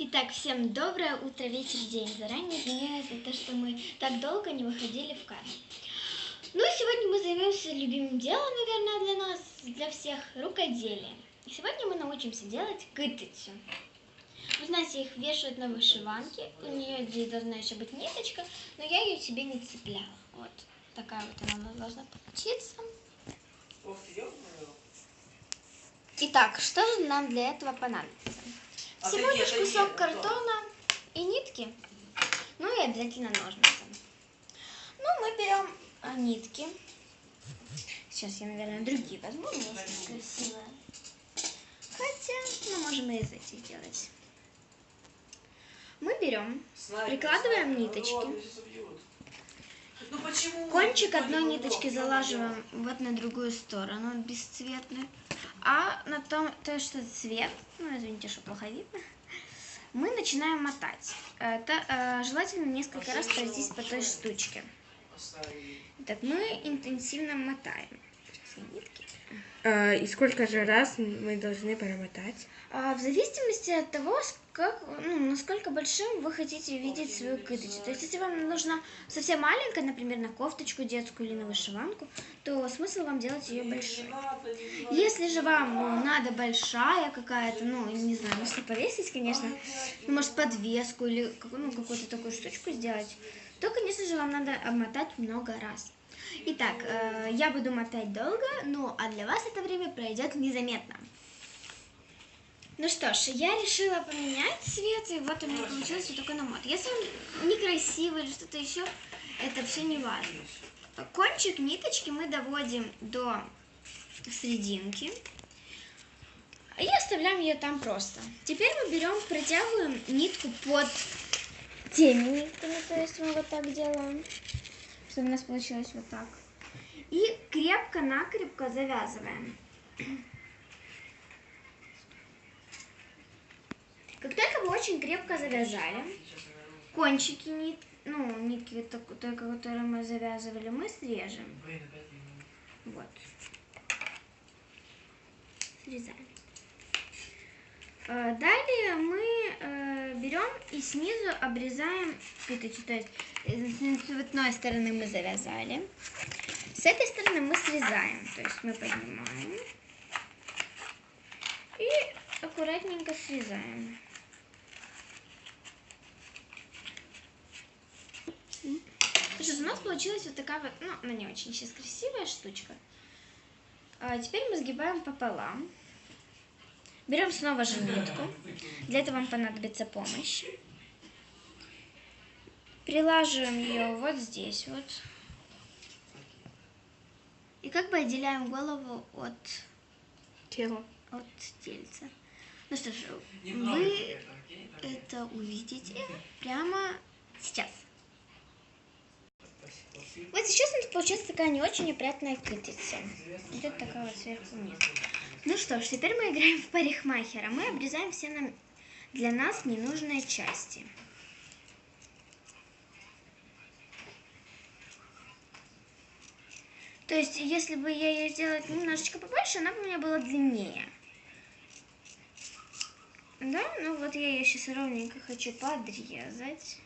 Итак, всем доброе утро, вечер, день. Заранее извиняюсь за то, что мы так долго не выходили в кадр. Ну сегодня мы займемся любимым делом, наверное, для нас, для всех, рукоделием. И сегодня мы научимся делать кытицу. Вы знаете, их вешают на вышиванке. У нее здесь должна еще быть ниточка, но я ее себе не цепляла. Вот такая вот она должна получиться. Итак, что же нам для этого понадобится? Всего лишь кусок картона и нитки. Ну и обязательно ножницы. Ну, мы берем а, нитки. Сейчас я, наверное, другие возьму, есть красивые. Хотя, мы можем и из этих сделать. Мы берем, прикладываем ниточки. Кончик одной ниточки залаживаем вот на другую сторону, бесцветную. А на том, то, что цвет, ну, извините, что плохо видно, мы начинаем мотать. Это э, желательно несколько раз пройтись по той штучке. Так, мы интенсивно мотаем. А, и сколько же раз мы должны промотать? А, в зависимости от того, как, ну, насколько большим вы хотите видеть свою кыточку. То есть, если вам нужна совсем маленькая, например, на кофточку детскую или на вышиванку, то смысл вам делать ее большой. Если же вам ну, надо большая какая-то, ну, не знаю, если повесить, конечно, ну, может, подвеску или ну, какую-то такую штучку сделать, то, конечно же, вам надо обмотать много раз. Итак, э, я буду мотать долго, ну, а для вас это время пройдет незаметно. Ну что ж, я решила поменять цвет, и вот у меня получился вот такой намот. Если он некрасивый или что-то еще, это все не важно. Кончик ниточки мы доводим до серединки и оставляем ее там просто. Теперь мы берем, протягиваем нитку под теми нитками, то есть мы вот так делаем, чтобы у нас получилось вот так. И крепко-накрепко завязываем. Как только вы очень крепко завязали, кончики нит, ну, нитки, только которые мы завязывали, мы срежем. Вот. Срезаем. А, далее мы берем и снизу обрезаем петочку. То есть э, с цветной стороны мы завязали. С этой стороны мы срезаем. То есть мы поднимаем. И аккуратненько срезаем. Сейчас у нас получилась вот такая вот, ну, она не очень сейчас красивая штучка. А теперь мы сгибаем пополам. Берем снова же нитку. Для этого вам понадобится помощь. Прилаживаем ее вот здесь вот. И как бы отделяем голову от тела. От тельца. Ну что ж, вы это увидите прямо сейчас. Вот сейчас у нас получается такая не очень опрятная кытица. Идет такая вот сверху вниз. Ну что ж, теперь мы играем в парикмахера. Мы обрезаем все нам, для нас ненужные части. То есть, если бы я ее сделала немножечко побольше, она бы у меня была длиннее. Да, ну вот я ее сейчас ровненько хочу подрезать.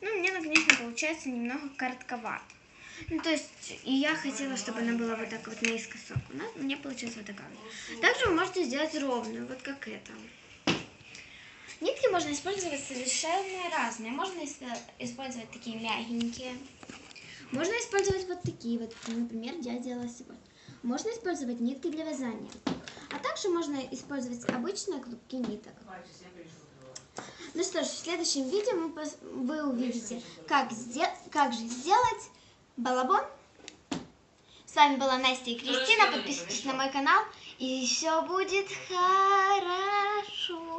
Ну, мне, конечно, получается немного коротковато. Ну, то есть, и я хотела, чтобы она была вот так вот наискосок. Но мне получилось вот такая. Также вы можете сделать ровную, вот как это. Нитки можно использовать совершенно разные. Можно использовать такие мягенькие. Можно использовать вот такие вот, например, я делала сегодня. Можно использовать нитки для вязания. А также можно использовать обычные клубки ниток. Ну что ж, в следующем видео вы увидите, как, как же сделать балабон. С вами была Настя и Кристина. Подписывайтесь на мой канал, и все будет хорошо.